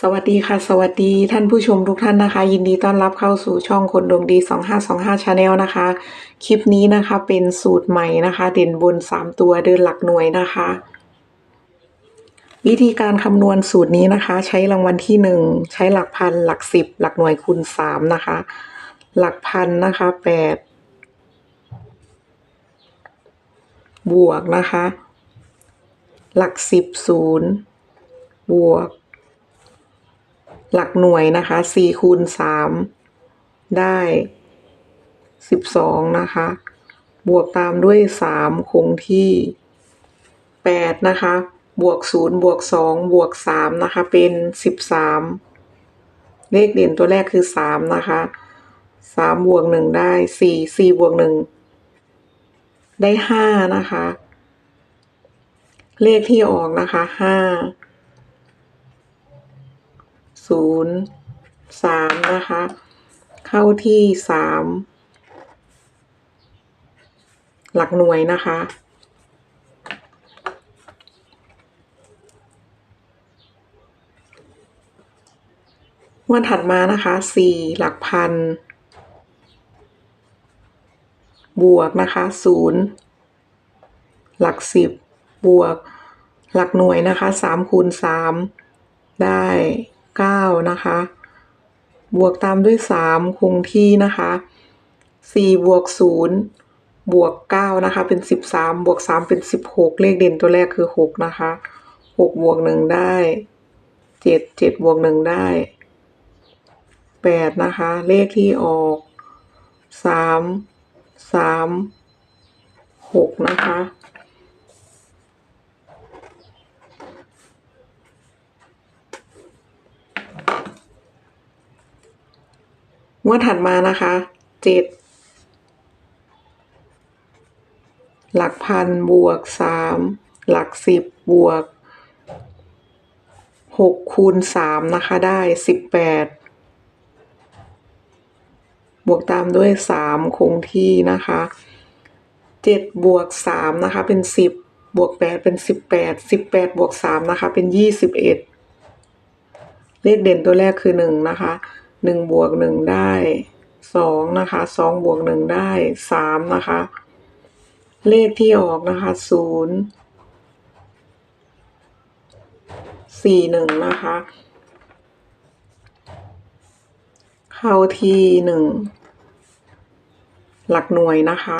สวัสดีค่ะ สวัสดีท่านผู้ชมทุกท่านนะคะ ยินดีต้อนรับเข้าสู่ช่องคนดวงดี 2525 Channel นะคะ คลิปนี้นะคะเป็นสูตรใหม่นะคะ เด่นบน 3 ตัวเดินหลักหน่วยนะคะ วิธีการคำนวณสูตรนี้นะคะ ใช้รางวัลที่ 1 ใช้หลักพันหลักสิบหลักหน่วยคูณ 3 นะคะ หลักพันนะคะ 8 บวกนะคะ หลักสิบศูนย์บวก หลักหน่วยนะคะสี่คูณสามได้สิบสองนะคะ บวกตามด้วยสามคงที่แปดนะคะ บวกศูนย์บวกสองบวกสามนะคะ เป็นสิบสามเลขเด่นตัวแรกคือสามนะคะสามบวกหนึ่งได้สี่สี่บวกหนึ่งได้ห้านะคะ เลขที่ออกนะคะห้า ศูนย์สามนะคะ เข้าที่สามหลักหน่วยนะคะ วันถัดมานะคะสี่หลักพัน บวกนะคะศูนย์หลักสิบบวกหลักหน่วยนะคะสามคูณสามได้ เก้านะคะ บวกตามด้วยสามคงที่นะคะสี่บวกศูนย์บวกเก้านะคะ เป็นสิบสามบวกสามเป็นสิบหกเลขเด่นตัวแรกคือหกนะคะหกบวกหนึ่งได้เจ็ดเจ็ดบวกหนึ่งได้แปดนะคะ เลขที่ออกสามสามหกนะคะ งวดถัดมานะคะเจ็ดหลักพันบวกสามหลักสิบบวกหกคูณสามนะคะได้สิบแปดบวกตามด้วยสามคงที่นะคะเจ็ดบวกสามนะคะเป็นสิบบวกแปดเป็นสิบแปดสิบแปดบวกสามนะคะเป็นยี่สิบเอ็ดเลขเด่นตัวแรกคือหนึ่งนะคะ หนึ่งบวกหนึ่งได้สองนะคะสองบวกหนึ่งได้สามนะคะ เลขที่ออกนะคะศูนย์สี่หนึ่งนะคะ เข้าที่หนึ่งหลักหน่วยนะคะ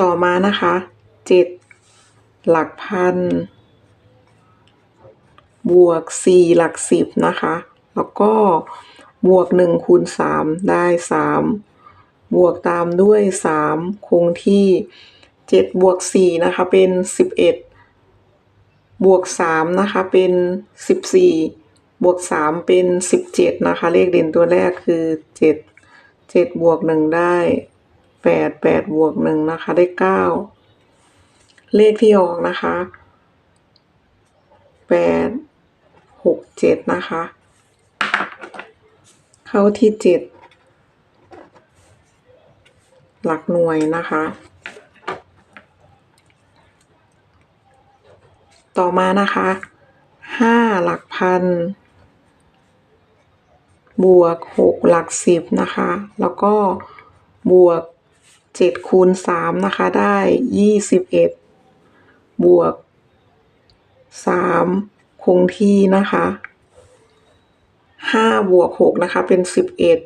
ต่อมานะคะเจ็ดหลักพัน บวกสี่หลักสิบนะคะ แล้วก็บวกหนึ่งคูณสามได้สามบวกตามด้วยสามคงที่เจ็ดบวกสี่นะคะ เป็นสิบเอ็ดบวกสามนะคะ เป็นสิบสี่บวกสามเป็นสิบเจ็ดนะคะ เลขเด่นตัวแรกคือเจ็ดเจ็ดบวกหนึ่งได้แปดแปดบวกหนึ่งนะคะ ได้เก้าเลขที่ออกนะคะแปด หกเจ็ดนะคะ เข้าที่เจ็ดหลักหน่วยนะคะ ต่อมานะคะห้าหลักพัน บวกหกหลักสิบนะคะ แล้วก็บวกเจ็ดคูณสามนะคะ ได้ยี่สิบเอ็ดบวกสาม คงที่นะคะห้าบวกหกนะคะ เป็นสิบเอ็ด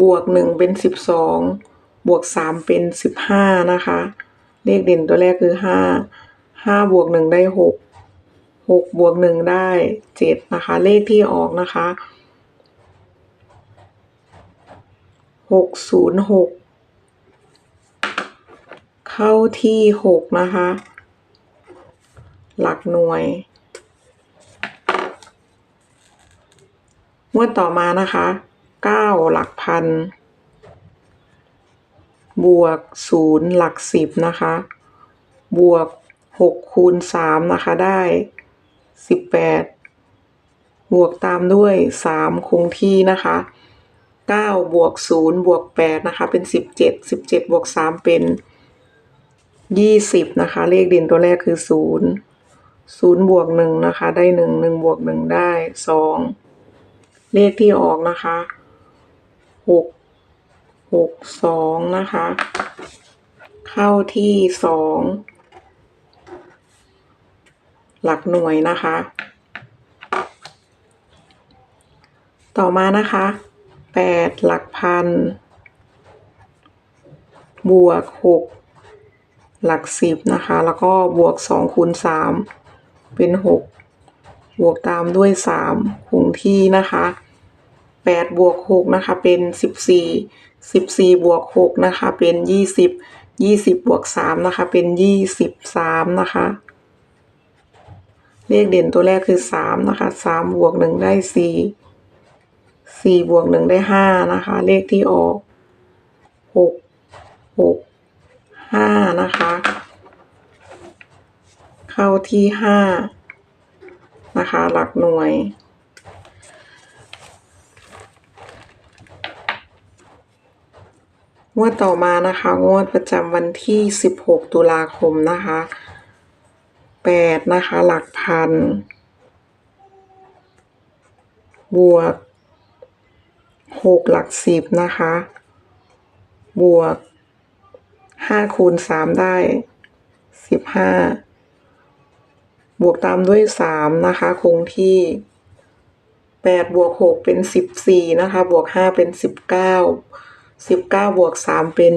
บวกหนึ่งเป็นสิบสองบวกสามเป็นสิบห้านะคะ เลขเด่นตัวแรกคือห้าห้าบวกหนึ่งได้หกหกบวกหนึ่งได้เจ็ดนะคะ เลขที่ออกนะคะหกศูนย์หกเข้าที่หกนะคะ หลักหน่วยงวดต่อมานะคะเก้าหลักพัน บวกศูนย์หลักสิบนะคะ บวกหกคูณสามนะคะ ได้สิบแปดบวกตามด้วยสามคงที่นะคะเก้าบวกศูนย์บวกแปดนะคะ เป็นสิบเจ็ดสิบเจ็ดบวกสามเป็นยี่สิบนะคะ เลขเด่นตัวแรกคือศูนย์ ศูนย์บวกหนึ่งนะคะ ได้หนึ่งหนึ่งบวกหนึ่งได้สองเลขที่ออกนะคะหกหกสองนะคะ เข้าที่สองหลักหน่วยนะคะ ต่อมานะคะแปดหลักพัน บวกหกหลักสิบนะคะ แล้วก็บวกสองคูณสาม เป็นหกบวกตามด้วยสามคงที่นะคะแปดบวกหกนะคะ เป็นสิบสี่สิบสี่บวกหกนะคะ เป็นยี่สิบยี่สิบบวกสามนะคะ เป็นยี่สิบสามนะคะ เลขเด่นตัวแรกคือสามนะคะสามบวกหนึ่งได้สี่สี่บวกหนึ่งได้ห้านะคะ เลขที่ออกหกหกห้านะคะ เข้าที่ห้านะคะ หลักหน่วย งวดต่อมานะคะ งวดประจำวันที่ 16 ตุลาคมนะคะ 8 นะคะ หลักพัน บวก 6 หลักสิบนะคะ บวก 5 คูณ 3 ได้ 15 บวกตามด้วย 3 นะคะ คงที่ 8 บวก 6 เป็น 14 นะคะ บวก 5 เป็น 19 19 บวก 3 เป็น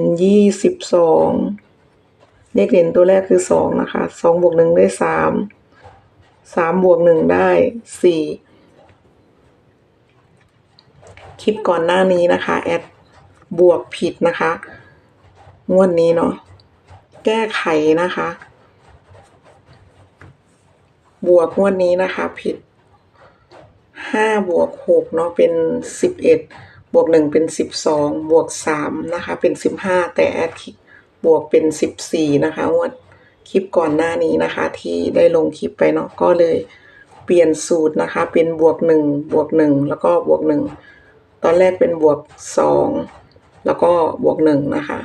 22 เลขเด่นตัวแรกคือ 2 นะคะ 2 บวก 1 ได้ 3 3 บวก 1 ได้ 4 คลิปก่อนหน้านี้นะคะ แอดบวกผิดนะคะ งวดนี้เนาะ แก้ไขนะคะ บวกงวดนี้นะคะ ผิด5บวก6เนาะเป็น11บวก1เป็น12บวก3นะคะ เป็น15แต่แอดบวกเป็น14นะคะงวดคลิปก่อนหน้านี้นะคะ ที่ได้ลงคลิปไปเนาะก็เลยเปลี่ยนสูตรนะคะ เป็นบวก1บวก1แล้วก็บวก1ตอนแรกเป็นบวก2แล้วก็บวก1นะคะ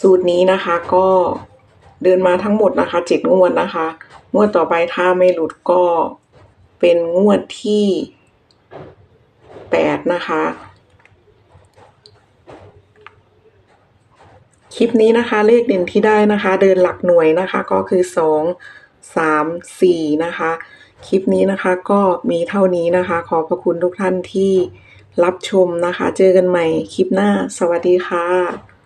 สูตรนี้นะคะก็ เดินมาทั้งหมดนะคะเจ็ดงวดนะคะ งวดต่อไปถ้าไม่หลุดก็เป็นงวดที่แปดนะคะ คลิปนี้นะคะเลขเด่นที่ได้นะคะ เดินหลักหน่วยนะคะก็คือสองสามสี่นะคะ คลิปนี้นะคะก็มีเท่านี้นะคะ ขอบพระคุณทุกท่านที่รับชมนะคะ เจอกันใหม่คลิปหน้า สวัสดีค่ะ